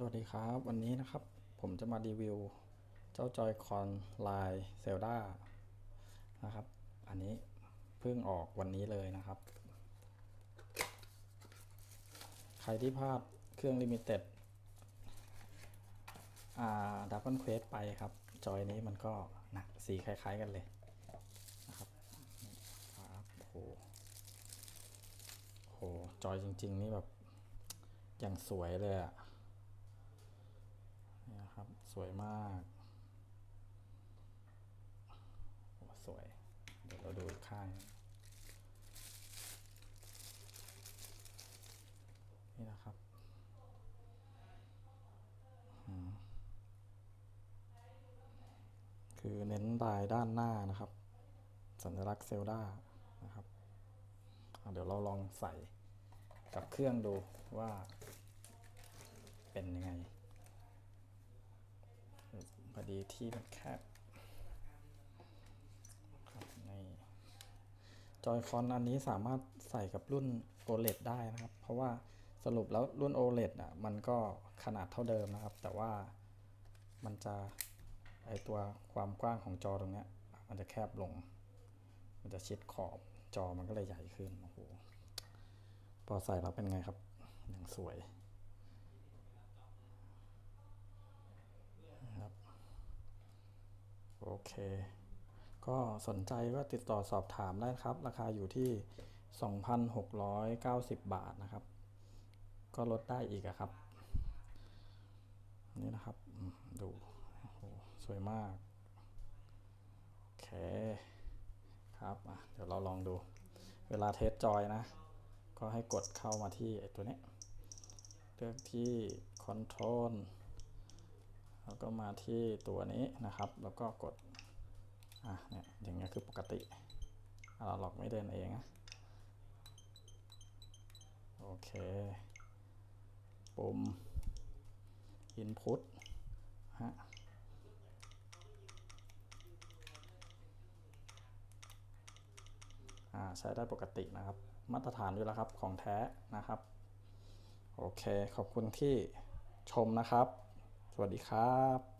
สวัสดีครับ วันนี้นะครับผมจะมารีวิว เจ้าจอยคอนลายเซลดานะครับ อันนี้เพิ่งออกวันนี้เลยนะครับ ใครที่พลาดเครื่องลิมิเต็ดอ่าดับเบิลเควสไปครับ จอยนี้มันก็นะสีคล้ายๆกันเลยนะครับครับโอ้โหโหจอยจริง ๆ นี่แบบอย่างสวยเลยอะ นี่นะครับ สวยมากโอ้สวย เดี๋ยวเราดูข้างนี่นะครับคือเน้นลายด้านหน้านะครับ สัญลักษณ์เซลดานะครับเดี๋ยวเราลองใส่กับเครื่องดูว่าเป็นยังไง อดีที่มันแคบครับนี่จอยคอนอันนี้สามารถใส่กับรุ่น OLED ได้นะครับ เพราะว่าสรุปแล้วรุ่น OLED อะมันก็ขนาดเท่าเดิมนะครับ แต่ว่ามันจะไอตัวความกว้างของจอตรงเนี้ยมันจะแคบลง มันจะชิดขอบจอมันก็เลยใหญ่ขึ้นโอ้โหพอใส่แล้วเป็นไงครับอย่างสวย โอ เค ก็สนใจก็ติดต่อสอบถามได้ครับ ราคาอยู่ที่ 2,690 บาทนะครับ ก็ลดได้อีกอครับ นี่นะครับ ดูโอ้โหสวยมาก โอเค ครับเดี๋ยวเราลองดู เวลาเทสจอยนะ ก็ให้กดเข้ามาที่ตัวนี้ เลือกที่ Control แล้วก็มาที่ตัวนี้นะครับ แล้วก็กดอะเนี่ยอย่างเงี้ยคือปกติเราหลอกไม่เดินเองนะโอเคปุ่ม input ฮะอ่าใช้ได้ปกตินะครับ มาตรฐานอยู่แล้วครับของแท้นะครับ โอเค ขอบคุณที่ชมนะครับ วัสดีครับ